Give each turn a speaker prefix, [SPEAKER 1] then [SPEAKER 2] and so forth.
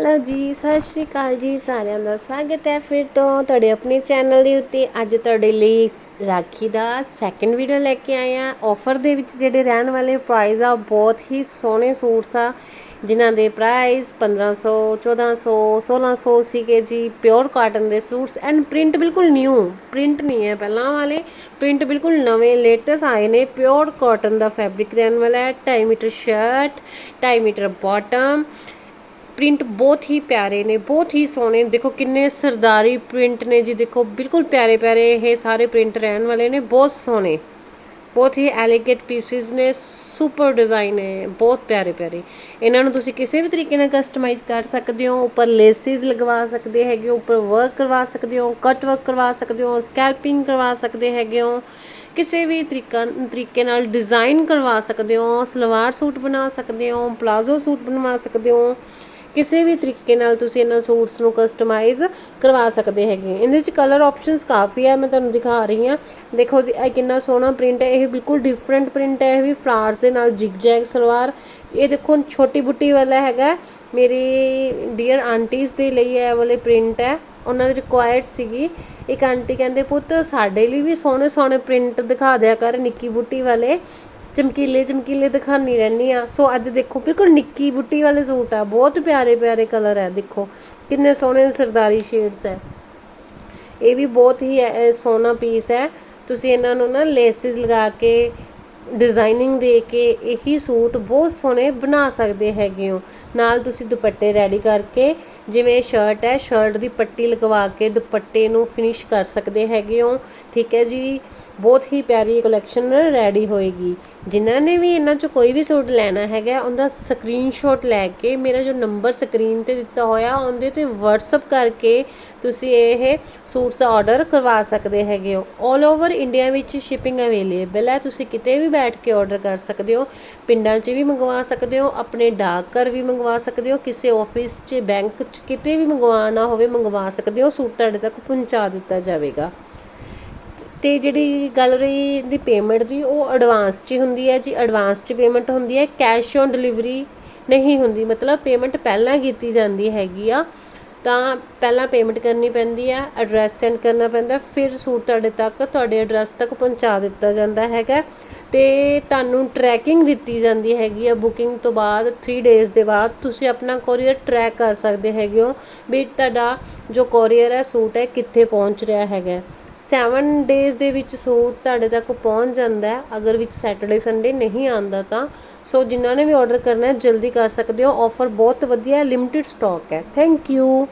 [SPEAKER 1] Hello ਜੀ, ਸਤਿ ਸ਼੍ਰੀ ਅਕਾਲ ਜੀ, ਸਾਰਿਆਂ ਦਾ ਸਵਾਗਤ ਹੈ ਫਿਰ ਤੋਂ ਤੁਹਾਡੇ ਆਪਣੇ ਚੈਨਲ ਦੇ ਉੱਤੇ। ਅੱਜ ਤੁਹਾਡੇ ਲਈ ਰਾਖੀ ਦਾ ਸੈਕੰਡ ਵੀਡੀਓ ਲੈ ਕੇ ਆਏ ਆ ਆਫਰ ਦੇ ਵਿੱਚ ਜਿਹੜੇ ਰਹਿਣ ਵਾਲੇ ਪ੍ਰਾਈਸ ਆ ਬਹੁਤ ਹੀ ਸੋਹਣੇ ਸੂਟਸ ਆ, ਜਿਨ੍ਹਾਂ ਦੇ ਪ੍ਰਾਈਸ 1500 1400 1600 ਸੀਗੇ ਜੀ। ਪਿਓਰ ਕਾਟਨ ਦੇ ਸੂਟਸ ਐਂਡ ਪ੍ਰਿੰਟ ਬਿਲਕੁਲ ਨਿਊ ਪ੍ਰਿੰਟ ਨਹੀਂ ਹੈ ਪਹਿਲਾਂ ਵਾਲੇ। ਪ੍ਰਿੰਟ ਬਿਲਕੁਲ ਨਵੇਂ ਲੇਟੈਸਟ ਆਏ ਨੇ। ਪਿਓਰ ਕਾਟਨ ਦਾ ਫੈਬਰਿਕ ਰਹਿਣ ਵਾਲਾ ਹੈ। 2.5 metre shirt 2.5 metre bottom print ਬਹੁਤ ਹੀ ਪਿਆਰੇ ਨੇ, ਬਹੁਤ ਹੀ ਸੋਹਣੇ। ਦੇਖੋ ਕਿੰਨੇ ਸਰਦਾਰੀ ਪ੍ਰਿੰਟ ਨੇ ਜੀ, ਦੇਖੋ ਬਿਲਕੁਲ ਪਿਆਰੇ ਪਿਆਰੇ ਇਹ ਸਾਰੇ ਪ੍ਰਿੰਟ ਰਹਿਣ ਵਾਲੇ ਨੇ, ਬਹੁਤ ਸੋਹਣੇ। ਬਹੁਤ ਹੀ ਐਲੀਗੇਟ ਪੀਸਿਸ ਨੇ ਸੁਪਰ ਡਿਜ਼ਾਈਨ ਹੈ ਬਹੁਤ ਪਿਆਰੇ ਪਿਆਰੇ। ਇਹਨਾਂ ਨੂੰ ਤੁਸੀਂ ਕਿਸੇ ਵੀ ਤਰੀਕੇ ਨਾਲ ਕਸਟਮਾਈਜ਼ ਕਰ ਸਕਦੇ ਹੋ, ਉੱਪਰ ਲੇਸਿਸ ਲਗਵਾ ਸਕਦੇ ਹੈਗੇ ਹੋ, ਉੱਪਰ ਵਰਕ ਕਰਵਾ ਸਕਦੇ ਹੋ ਕਟ ਵਰਕ ਕਰਵਾ ਸਕਦੇ ਹੋ ਸਕੈਲਪਿੰਗ ਕਰਵਾ ਸਕਦੇ ਹੈਗੇ ਹੋ, ਕਿਸੇ ਵੀ ਤਰੀਕਾ, ਤਰੀਕੇ ਨਾਲ ਡਿਜ਼ਾਈਨ ਕਰਵਾ ਸਕਦੇ ਹੋ, ਸਲਵਾਰ ਸੂਟ ਬਣਾ ਸਕਦੇ ਹੋ, ਪਲਾਜ਼ੋ ਸੂਟ ਬਣਵਾ ਸਕਦੇ ਹੋ। ਕਿਸੇ ਵੀ ਤਰੀਕੇ ਨਾਲ ਤੁਸੀਂ ਇਹਨਾਂ ਸੂਟਸ ਨੂੰ ਕਸਟਮਾਈਜ਼ ਕਰਵਾ ਸਕਦੇ ਹੈਗੇ। ਇਹਦੇ ਵਿੱਚ ਕਲਰ ਆਪਸ਼ਨਸ ਕਾਫੀ ਹੈ ਮੈਂ ਤੁਹਾਨੂੰ ਦਿਖਾ ਰਹੀ ਹਾਂ। ਦੇਖੋ ਜੀ, ਇਹ ਕਿੰਨਾ ਸੋਹਣਾ ਪ੍ਰਿੰਟ ਹੈ। ਇਹ ਬਿਲਕੁਲ ਡਿਫਰੈਂਟ ਪ੍ਰਿੰਟ ਹੈ। ਇਹ ਵੀ ਫਲਾਰਸ ਦੇ ਨਾਲ ਜਿਗ ਜੈਗ ਸਲਵਾਰ। ਇਹ ਦੇਖੋ, ਛੋਟੀ ਬੁੱਟੀ ਵਾਲਾ ਹੈਗਾ। ਮੇਰੀ ਡੀਅਰ ਆਂਟੀਜ਼ ਦੇ ਲਈ ਇਹ ਵਾਲੇ ਪ੍ਰਿੰਟ ਹੈ। ਉਹਨਾਂ ਦੀ ਰਿਕੁਆਇਰਡ ਸੀਗੀ। ਇੱਕ ਆਂਟੀ ਕਹਿੰਦੇ, ਪੁੱਤ, ਸਾਡੇ ਲਈ ਵੀ ਸੋਹਣੇ ਸੋਹਣੇ ਪ੍ਰਿੰਟ ਦਿਖਾ ਦਿਆ ਕਰ ਨਿੱਕੀ ਬੁੱਟੀ ਵਾਲੇ। ਚਮਕੀਲੇ ਚਮਕੀਲੇ ਦਿਖਾਨੀ ਰਹਿੰਦੀ ਆ ਸੋ ਅੱਜ ਦੇਖੋ, ਬਿਲਕੁਲ ਨਿੱਕੀ ਬੁੱਟੀ ਵਾਲੇ ਸੂਟ ਆ। ਬਹੁਤ ਪਿਆਰੇ ਪਿਆਰੇ ਕਲਰ ਹੈ ਦੇਖੋ। ਕਿੰਨੇ ਸੋਹਣੇ ਸਰਦਾਰੀ ਸ਼ੇਡਸ ਹੈ ਇਹ ਵੀ ਬਹੁਤ ਹੀ ਸੋਹਣਾ ਪੀਸ ਹੈ ਤੁਸੀਂ ਇਹਨਾਂ ਨੂੰ ਨਾ ਲੇਸਿਸ ਲਗਾ ਕੇ ਡਿਜ਼ਾਈਨਿੰਗ ਦੇ ਕੇ ਇਹੀ ਸੂਟ ਬਹੁਤ ਸੋਹਣੇ ਬਣਾ ਸਕਦੇ ਹੈਗੇ ਹੋ। ਨਾਲ ਤੁਸੀਂ ਦੁਪੱਟੇ ਰੈਡੀ ਕਰਕੇ ਜਿਵੇਂ ਸ਼ਰਟ ਹੈ ਸ਼ਰਟ ਦੀ ਪੱਟੀ ਲਗਵਾ ਕੇ ਦੁਪੱਟੇ ਨੂੰ ਫਿਨਿਸ਼ ਕਰ ਸਕਦੇ ਹੈਗੇ ਹੋ। ਠੀਕ ਹੈ ਜੀ, ਬਹੁਤ ਹੀ ਪਿਆਰੀ ਕਲੈਕਸ਼ਨ ਰੈਡੀ ਹੋਏਗੀ। ਜਿਨ੍ਹਾਂ ਨੇ ਵੀ ਇਹਨਾਂ ਚੋਂ ਕੋਈ ਵੀ ਸੂਟ ਲੈਣਾ ਹੈਗਾ, ਉਹਦਾ ਸਕਰੀਨਸ਼ਾਟ ਲੈ ਕੇ ਮੇਰਾ ਜੋ ਨੰਬਰ ਸਕਰੀਨ ਤੇ ਦਿੱਤਾ ਹੋਇਆ, ਉਹਦੇ ਤੇ WhatsApp ਕਰਕੇ ਤੁਸੀਂ ਇਹ ਸੂਟਸ ਦਾ ਆਰਡਰ ਕਰਵਾ ਸਕਦੇ ਹੈਗੇ ਹੋ। 올 ਓਵਰ ਇੰਡੀਆ ਵਿੱਚ ਸ਼ਿਪਿੰਗ ਅਵੇਲੇਬਲ ਹੈ। ਤੁਸੀਂ ਕਿਤੇ ਵੀ ਬੈਠ ਕੇ ਆਰਡਰ ਕਰ ਸਕਦੇ ਹੋ, ਪਿੰਡਾਂ 'ਚ ਵੀ ਮੰਗਵਾ ਸਕਦੇ ਹੋ, ਆਪਣੇ ਡਾਕ ਘਰ ਵੀ ਮੰਗਵਾ ਸਕਦੇ ਹੋ, ਕਿਸੇ ਆਫਿਸ 'ਚ ਬੈਂਕ 'ਚ ਕਿਤੇ ਵੀ ਮੰਗਵਾਉਣਾ ਹੋਵੇ ਮੰਗਵਾ ਸਕਦੇ ਹੋ, ਸੂਟ ਤੁਹਾਡੇ ਤੱਕ ਪਹੁੰਚਾ ਦਿੱਤਾ ਜਾਵੇਗਾ। ਤੇ ਜਿਹੜੀ ਗੱਲ ਰਹੀ ਦੀ ਪੇਮੈਂਟ ਦੀ, ਉਹ ਐਡਵਾਂਸ 'ਚ ਹੁੰਦੀ ਹੈ ਜੀ ਐਡਵਾਂਸ 'ਚ ਪੇਮੈਂਟ ਹੁੰਦੀ ਹੈ ਕੈਸ਼ ਔਨ ਡਿਲੀਵਰੀ ਨਹੀਂ ਹੁੰਦੀ, ਮਤਲਬ ਪੇਮੈਂਟ ਪਹਿਲਾਂ ਕੀਤੀ ਜਾਂਦੀ ਹੈਗੀ ਆ। ਤਾਂ ਪਹਿਲਾਂ ਪੇਮੈਂਟ ਕਰਨੀ ਪੈਂਦੀ ਹੈ ਐਡਰੈਸ ਸੈਂਡ ਕਰਨਾ ਪੈਂਦਾ, ਫਿਰ ਸੂਟ ਤੁਹਾਡੇ ਤੱਕ, ਤੁਹਾਡੇ ਐਡਰੈਸ ਤੱਕ ਪਹੁੰਚਾ ਦਿੱਤਾ ਜਾਂਦਾ ਹੈਗਾ। ਤੇ ਤੁਹਾਨੂੰ ਟਰੈਕਿੰਗ ਦਿੱਤੀ ਜਾਂਦੀ ਹੈਗੀ ਆ ਬੁਕਿੰਗ ਤੋਂ ਬਾਅਦ 3 ਡੇਜ਼ ਦੇ ਬਾਅਦ ਤੁਸੀਂ ਆਪਣਾ ਕੋਰੀਅਰ ਟਰੈਕ ਕਰ ਸਕਦੇ ਹੈਗੇ ਹੋ ਵੀ ਤੁਹਾਡਾ ਜੋ ਕੋਰੀਅਰ ਹੈ, ਸੂਟ ਹੈ, ਕਿੱਥੇ ਪਹੁੰਚ ਰਿਹਾ ਹੈਗਾ। ਸੈਵਨ ਡੇਜ਼ ਦੇ ਵਿੱਚ ਸੂਟ ਤੁਹਾਡੇ ਤੱਕ ਪਹੁੰਚ ਜਾਂਦਾ ਅਗਰ ਵਿੱਚ ਸੈਟਰਡੇ, ਸੰਡੇ ਨਹੀਂ ਆਉਂਦਾ ਤਾਂ। ਸੋ ਜਿਨ੍ਹਾਂ ਨੇ ਵੀ ਆਰਡਰ ਕਰਨਾ ਜਲਦੀ ਕਰ ਸਕਦੇ ਹੋ। ਆਫਰ ਬਹੁਤ ਵਧੀਆ ਲਿਮਿਟਿਡ ਸਟਾਕ ਹੈ। Thank you